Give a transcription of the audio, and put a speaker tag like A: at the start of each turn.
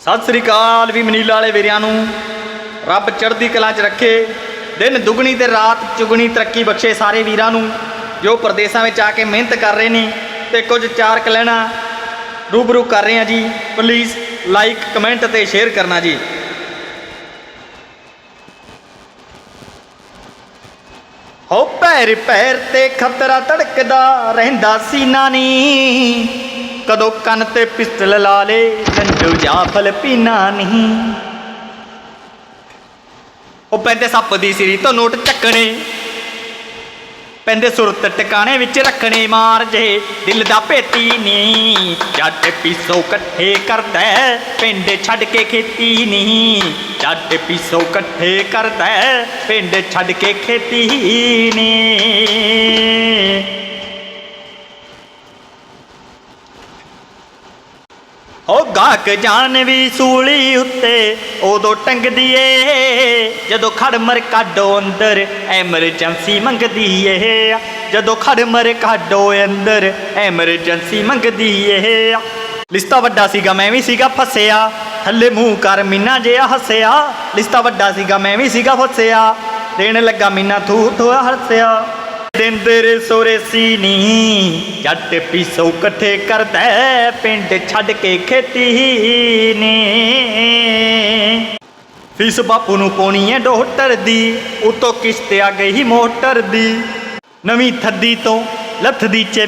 A: ਸਤਿ ਸ੍ਰੀ ਅਕਾਲ ਵੀ Manila ਵਾਲੇ ਵੀਰਿਆਂ ਨੂੰ। ਰੱਬ ਚੜ੍ਹਦੀ ਕਲਾ 'ਚ ਰੱਖੇ। ਦਿਨ ਦੁਗਣੀ ਤੇ ਰਾਤ ਚੁਗਣੀ ਤਰੱਕੀ ਬਖਸ਼ੇ ਸਾਰੇ ਵੀਰਾਂ ਨੂੰ, ਜੋ ਪ੍ਰਦੇਸ਼ਾਂ ਵਿੱਚ ਆ ਕੇ ਮਿਹਨਤ ਕਰ ਰਹੇ ਨੇ ਤੇ ਕੁਝ ਚਾਰਕ ਲੈਣਾ ਰੂਬਰੂ ਕਰ ਰਹੇ ਆ ਜੀ। ਪਲੀਜ਼ ਲਾਈਕ ਕਮੈਂਟ ਤੇ ਸ਼ੇਅਰ ਕਰਨਾ ਜੀ। ਹੋ ਪੈਰ ਪੈਰ ਤੇ ਖਤਰਾ ਧੜਕਦਾ ਰਹਿੰਦਾ ਸੀਨਾ ਨੀ। ਕਦੋਂ ਕੰਨ ਤੇ ਪਿਸਤਲ ਲਾ ਲੇ, ਲੰਡੂ ਜਾਫਲ ਪੀਨਾ ਨਹੀਂ। ਉਹ ਪੈਂਦੇ ਸੱਪ ਦੀ ਸਿਰੀ ਤੋਂ ਨੋਟ ਚੱਕਣੇ, ਪੈਂਦੇ ਸੁਰਤ ਟਿਕਾਣੇ ਵਿੱਚ ਰੱਖਣੇ ਮਾਰ ਜੇ, ਦਿਲ ਦਾ ਭੇਤੀ ਨੀ ਜੱਟ ਪੀਸੋ ਇਕੱਠੇ ਕਰਦਾ ਪਿੰਡ ਛੱਡ ਕੇ ਖੇਤੀ ਨਹੀਂ। ਜੱਟ ਪੀਸੋ ਇਕੱਠੇ ਕਰਦਾ ਪਿੰਡ ਛੱਡ ਕੇ ਖੇਤੀ ਨਹੀਂ। ਉਹ ਗਾਹਕ ਜਾਨ ਵੀ ਸੂਲੀ ਉੱਤੇ, ਉਦੋਂ ਟੰਗਦੀ ਏ ਜਦੋਂ ਖੜਮਰ ਕਾਡੋ ਅੰਦਰ, ਐਮਰਜੈਂਸੀ ਮੰਗਦੀ ਏ ਜਦੋਂ ਖੜਮਰ ਕਾਡੋ ਅੰਦਰ, ਐਮਰਜੈਂਸੀ ਮੰਗਦੀ ਏ ਲਿਸਤਾ ਵੱਡਾ ਸੀਗਾ, ਮੈਂ ਵੀ ਸੀਗਾ ਫਸਿਆ। ਥੱਲੇ ਮੂੰਹ ਕਰ ਮੀਨਾ ਜਿਹਾ ਹੱਸਿਆ। ਲਿਸਤਾ ਵੱਡਾ ਸੀਗਾ, ਮੈਂ ਵੀ ਸੀਗਾ ਫਸਿਆ। ਦੇਣ ਲੱਗਾ ਮੀਨਾ ਥੂ ਥੂ ਹੱਸਿਆ। ਦਿਨ ਤੇਰੇ ਨੀ ਜੱਟ ਪੀਸੋ ਇਕੱਠੇ ਕਰਦਾ ਪਿੰਡ ਛੱਡ ਕੇ ਖੇਤੀ ਨੇ। ਫੀਸ ਬਾਪੂ ਨੂੰ ਪਾਉਣੀ ਹੈ ਡੋਟਰ ਦੀ, ਉਤੋਂ ਕਿਸ਼ਤ ਆ ਗਈ ਮੋਟਰ ਦੀ। ਨਵੀਂ ਥੱਦੀ ਤੋਂ ਲੱਥਦੀ ਚ